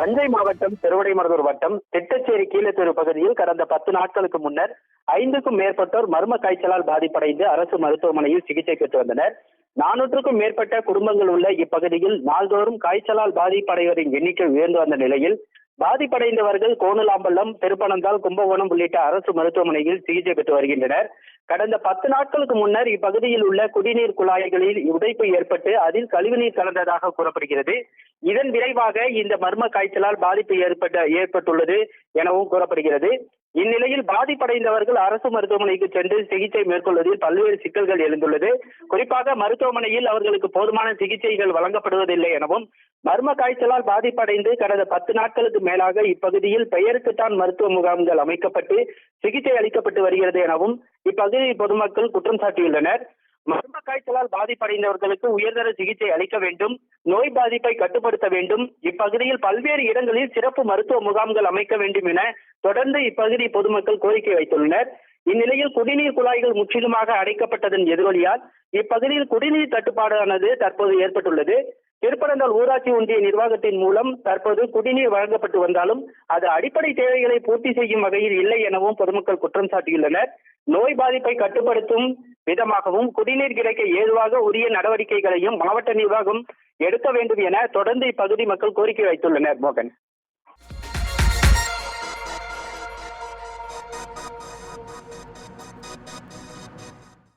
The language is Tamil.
தஞ்சை மாவட்டம் திருவடைமருதூர் வட்டம் திட்டச்சேரி கீழத்தெரு பகுதியில் கடந்த பத்து நாட்களுக்கு முன்னர் ஐந்துக்கும் மேற்பட்டோர் மர்ம காய்ச்சலால் பாதிப்படைந்து அரசு மருத்துவமனையில் சிகிச்சை பெற்று வந்தனர். நானூற்றுக்கும் மேற்பட்ட குடும்பங்கள் உள்ள இப்பகுதியில் நாள்தோறும் காய்ச்சலால் பாதிப்படைவரின் எண்ணிக்கை உயர்ந்து வந்த நிலையில் பாதிப்படைந்தவர்கள் கோணுலாம்பள்ளம் திருப்பனந்தால் கும்பகோணம் உள்ளிட்ட அரசு மருத்துவமனையில் சிகிச்சை பெற்று வருகின்றனர். கடந்த பத்து நாட்களுக்கு முன்னர் இப்பகுதியில் உள்ள குடிநீர் குழாய்களில் உடைப்பு ஏற்பட்டு அதில் கழிவுநீர் கலந்ததாக கூறப்படுகிறது. இதன் விளைவாக இந்த மர்ம காய்ச்சலால் பாதிப்பு ஏற்பட்ட ஏற்பட்டுள்ளது எனவும் கூறப்படுகிறது. இந்நிலையில் பாதிப்படைந்தவர்கள் அரசு மருத்துவமனைக்கு சென்று சிகிச்சை மேற்கொள்வதில் பல்வேறு சிக்கல்கள் எழுந்துள்ளது. குறிப்பாக மருத்துவமனையில் அவர்களுக்கு போதுமான சிகிச்சைகள் வழங்கப்படுவதில்லை எனவும் மர்ம காய்ச்சலால் பாதிப்படைந்து கடந்த பத்து நாட்களுக்கு மேலாக இப்பகுதியில் பெயருக்குத்தான் மருத்துவ முகாம்கள் அமைக்கப்பட்டு சிகிச்சை அளிக்கப்பட்டு வருகிறது எனவும் இப்பகுதி பொதுமக்கள் குற்றம் சாட்டியுள்ளனர். மர்ம காய்ச்சலால் பாதிப்படைந்தவர்களுக்கு உயர்தர சிகிச்சை அளிக்க வேண்டும். நோய் பாதிப்பை கட்டுப்படுத்த வேண்டும். இப்பகுதியில் பல்வேறு இடங்களில் சிறப்பு மருத்துவ முகாம்கள் அமைக்க வேண்டும் என தொடர்ந்து இப்பகுதி பொதுமக்கள் கோரிக்கை வைத்துள்ளனர். இந்நிலையில் குடிநீர் குழாய்கள் முற்றிலுமாக அடைக்கப்பட்டதன் எதிரொலியால் இப்பகுதியில் குடிநீர் தட்டுப்பாடானது தற்போது ஏற்பட்டுள்ளது. திருப்பரந்தால் ஊராட்சி ஒன்றிய நிர்வாகத்தின் மூலம் தற்போது குடிநீர் வழங்கப்பட்டு வந்தாலும் அது அடிப்படை தேவைகளை பூர்த்தி செய்யும் வகையில் இல்லை எனவும் பொதுமக்கள் குற்றம் சாட்டியுள்ளனர். நோய் பாதிப்பை கட்டுப்படுத்தும் விதமாகவும் குடிநீர் கிடைக்க ஏதுவாக உரிய நடவடிக்கைகளையும் மாவட்ட நிர்வாகம் எடுக்க வேண்டும் என தொடர்ந்து இப்பகுதி மக்கள் கோரிக்கை வைத்துள்ளனர் மோகன்.